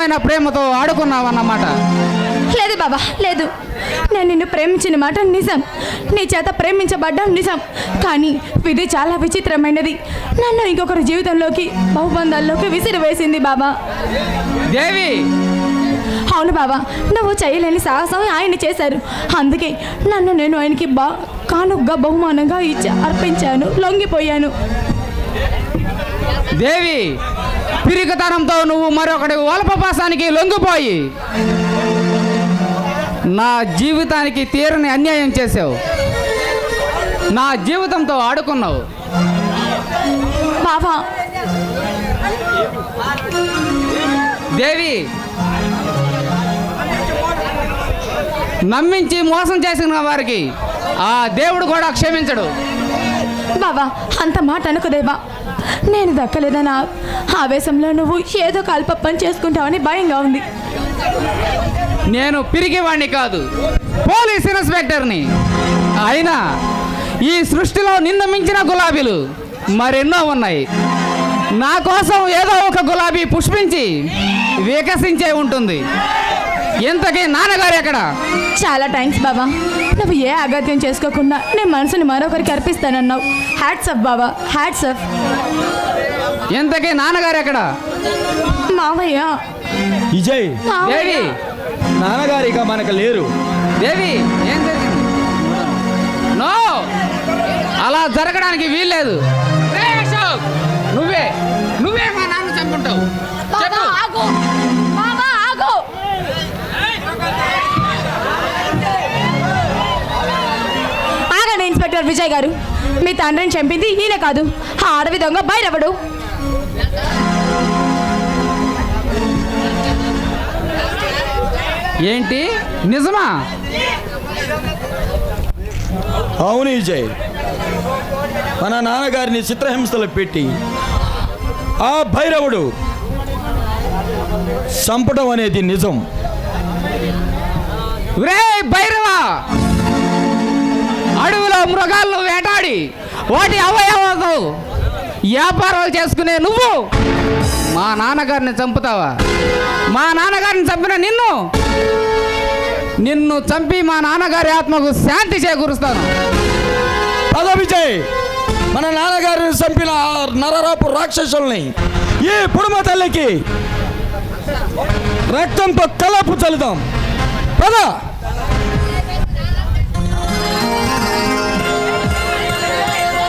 ఆయన ప్రేమతో ఆడుకున్నావన్నమాట? లేదు బాబా లేదు. నేను నిన్ను ప్రేమించిన మాట నిజం. నీ చేత ప్రేమించబడ్డం నిజం. కానీ విధి చాలా విచిత్రమైనది. నన్ను ఇంకొకరి జీవితంలోకి బహుబంధాల్లోకి విసిరివేసింది బాబా. దేవి! అవును బాబా నువ్వు చేయలేని సాహసం ఆయన చేశారు. అందుకే నన్ను నేను ఆయనకి బా కానుగ్గా బహుమానంగా ఇచ్చి అర్పించాను లొంగిపోయాను. దేవి పిరికతనంతో నువ్వు మరొకటి వలపపాసానికి లొంగిపోయి నా జీవితానికి తీరని అన్యాయం చేసావు నా జీవితంతో ఆడుకున్నావు. బాబా దేవి నమ్మించి మోసం చేసిన వారికి ఆ దేవుడు కూడా క్షమించడు. బాబా అంత మాట అనుకుదేవా నేను దక్కలేదనా? ఆవేశంలో నువ్వు ఏదో కాల్పప్పని చేసుకుంటావని భయంగా ఉంది. నేను పిరిగివాణ్ణి కాదు పోలీస్ ఇన్స్పెక్టర్ని. అయినా ఈ సృష్టిలో నిన్న మించిన గులాబీలు మరెన్నో ఉన్నాయి. నా కోసం ఏదో ఒక గులాబీ పుష్పించి వికసించే ఉంటుంది. ఇంతకీ నాన్నగారు ఎక్కడ? చాలా థ్యాంక్స్ బాబా. నువ్వు ఏ అగత్యం చేసుకోకుండా నీ మనసుని మరొకరికి అర్పిస్తానన్నావు. హ్యాట్స్ అప్ బాబా హ్యాట్స్ అప్ ఇంతకీ నాన్నగారు ఎక్కడ? మావయ్య. విజయ్. దేవి. నాన్నగారు ఇక మనకు లేరు. దేవి ఏం జరిగింది? నో. అలా జరగడానికి వీల్లేదు. నువ్వే. నువ్వే మా నాన్న చంపుంటావు. ఇన్స్పెక్టర్ విజయ్ గారు. మీ తండ్రిని చంపింది ఈయన కాదు. ఆ అడవి దొంగ ఏంటి? నిజమా? అవును విజయ్. మన నాన్నగారిని చిత్రహింసలు పెట్టి ఆ భైరవుడు చంపడం అనేది నిజం. రే భైరవా! మృగాలను వేటాడి వాటి అవయవాలు వ్యాపారాలు చేసుకునే నువ్వు మా నాన్నగారిని చంపుతావా? మా నాన్నగారిని చంపిన నిన్ను నిన్ను చంపి మా నాన్నగారి ఆత్మకు శాంతి చేకూరుస్తాను. పద విజయ్ మన నాన్నగారిని చంపిన నరరాపు రాక్షసుల్ని ఈ పుడుమ తల్లికి రక్తంతో కలపు చల్లుదాం. పదా.